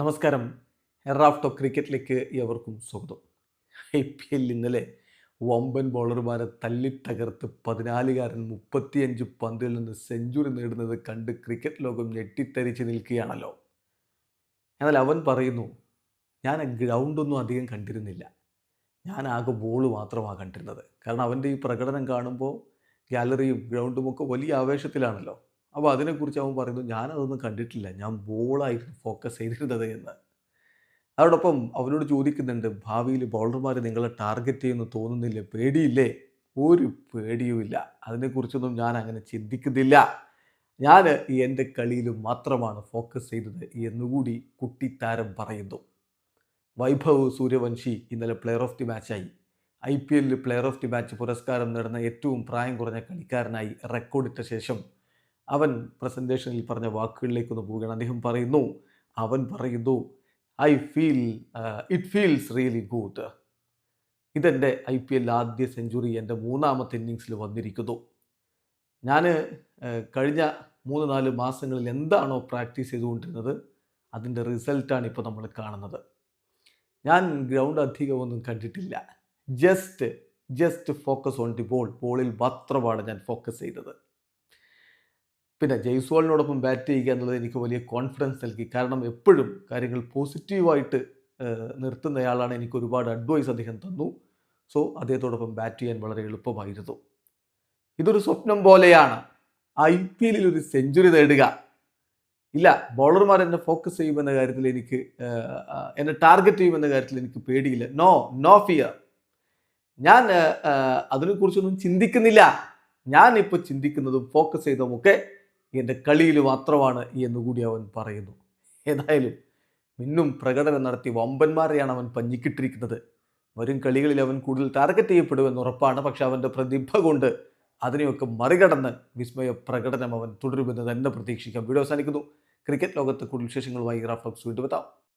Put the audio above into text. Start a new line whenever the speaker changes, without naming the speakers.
നമസ്കാരം. എറാഫ്റ്റോ ക്രിക്കറ്റിലേക്ക് എവർക്കും സ്വാഗതം. I P L ഇന്നലെ വമ്പൻ ബോളർമാരെ തല്ലിത്തകർത്ത് പതിനാലുകാരൻ മുപ്പത്തിയഞ്ച് പന്തിൽ നിന്ന് സെഞ്ചുറി നേടുന്നത് കണ്ട് ക്രിക്കറ്റ് ലോകം ഞെട്ടിത്തരിച്ച് നിൽക്കുകയാണല്ലോ. എന്നാൽ അവൻ പറയുന്നു ഞാൻ ഗ്രൗണ്ടൊന്നും അധികം കണ്ടിരുന്നില്ല. ഞാൻ ആകെ ബോൾ മാത്രമാണ് കണ്ടിരുന്നത്. കാരണം അവന്റെ ഈ പ്രകടനം കാണുമ്പോൾ ഗാലറിയും ഗ്രൗണ്ടും ഒക്കെ വലിയ ആവേശത്തിലാണല്ലോ. അപ്പോൾ അതിനെക്കുറിച്ച് അവൻ പറയുന്നു ഞാനതൊന്നും കണ്ടിട്ടില്ല. ഞാൻ ബോളായിരുന്നു ഫോക്കസ് ചെയ്തിരുന്നത് എന്ന്. അതോടൊപ്പം അവനോട് ചോദിക്കുന്നുണ്ട് ഭാവിയിൽ ബൗളർമാർ നിങ്ങളെ ടാർഗറ്റ് ചെയ്യുന്നു തോന്നുന്നില്ലേ? പേടിയില്ലേ? ഒരു പേടിയുമില്ല. അതിനെക്കുറിച്ചൊന്നും ഞാൻ അങ്ങനെ ചിന്തിക്കുന്നില്ല. ഞാൻ എന്റെ കളിയിൽ മാത്രമാണ് ഫോക്കസ് ചെയ്തത് എന്നുകൂടി കുട്ടിത്താരം പറയുന്നു. വൈഭവ് സൂര്യവംശി ഇന്നലെ പ്ലെയർ ഓഫ് ദി മാച്ചായി ഐ പി എല്ലിൽ പ്ലെയർ ഓഫ് ദി മാച്ച് പുരസ്കാരം നേടുന്ന ഏറ്റവും പ്രായം കുറഞ്ഞ കളിക്കാരനായി റെക്കോർഡിട്ട ശേഷം അവൻ പ്രസന്റേഷനിൽ പറഞ്ഞ വാക്കുകളിലേക്കൊന്ന് പോവുകയാണ്. അദ്ദേഹം പറയുന്നു അവൻ പറയുന്നു I feel it feels really good ഇതെന്റെ ഐ പി എൽ ആദ്യ സെഞ്ചുറി എന്റെ മൂന്നാമത്തെ ഇന്നിങ്സിൽ വന്നിരിക്കുന്നു. ഞാൻ കഴിഞ്ഞ മൂന്ന് നാല് മാസങ്ങളിൽ എന്താണോ പ്രാക്ടീസ് ചെയ്തുകൊണ്ടിരുന്നത് അതിന്റെ റിസൾട്ടാണ് ഇപ്പോൾ നമ്മൾ കാണുന്നത്. ഞാൻ ഗ്രൗണ്ട് അധികമൊന്നും കണ്ടിട്ടില്ല. Just just focus on the ball ബോളിൽ മാത്രമാണ് ഞാൻ ഫോക്കസ് ചെയ്തത്. പിന്നെ ജയ്സ്വാളിനോടൊപ്പം ബാറ്റ് ചെയ്യുക എന്നുള്ളത് എനിക്ക് വലിയ കോൺഫിഡൻസ് നൽകി. കാരണം എപ്പോഴും കാര്യങ്ങൾ പോസിറ്റീവായിട്ട് നിർത്തുന്നയാളാണ് എനിക്ക് ഒരുപാട് അഡ്വൈസ് അദ്ദേഹം തന്നു. സോ അദ്ദേഹത്തോടൊപ്പം ബാറ്റ് ചെയ്യാൻ വളരെ എളുപ്പമായിരുന്നു. ഇതൊരു സ്വപ്നം പോലെയാണ്. ഐ പി എല്ലിൽ ഒരു സെഞ്ചുറി നേടുക. ഇല്ല ബൗളർമാർ എന്നെ ഫോക്കസ് ചെയ്യുമെന്ന കാര്യത്തിൽ എനിക്ക് എന്നെ ടാർഗറ്റ് ചെയ്യുമെന്ന കാര്യത്തിൽ എനിക്ക് പേടിയില്ല. നോ നോ ഫിയർ ഞാൻ അതിനെക്കുറിച്ചൊന്നും ചിന്തിക്കുന്നില്ല. ഞാൻ ഇപ്പോൾ ചിന്തിക്കുന്നതും ഫോക്കസ് ചെയ്തതുമൊക്കെ എന്റെ കളിയിൽ മാത്രമാണ് എന്നുകൂടി അവൻ പറയുന്നു. ഏതായാലും മിന്നും പ്രകടനം നടത്തി വമ്പന്മാരെയാണ് അവൻ പഞ്ഞിക്കിട്ടിരിക്കുന്നത്. വരും കളികളിൽ അവൻ കൂടുതൽ ടാർഗറ്റ് ചെയ്യപ്പെടുമെന്ന് ഉറപ്പാണ്. പക്ഷെ അവന്റെ പ്രതിഭ കൊണ്ട് അതിനെയൊക്കെ മറികടന്ന് വിസ്മയ പ്രകടനം അവൻ തുടരുമെന്ന് തന്നെ പ്രതീക്ഷിക്കാം. വീഡിയോ അവസാനിക്കുന്നു. ക്രിക്കറ്റ് ലോകത്ത് കൂടുതൽ വിശേഷങ്ങളുമായി റാഫ്ലക്സ് വീണ്ടും എത്താം.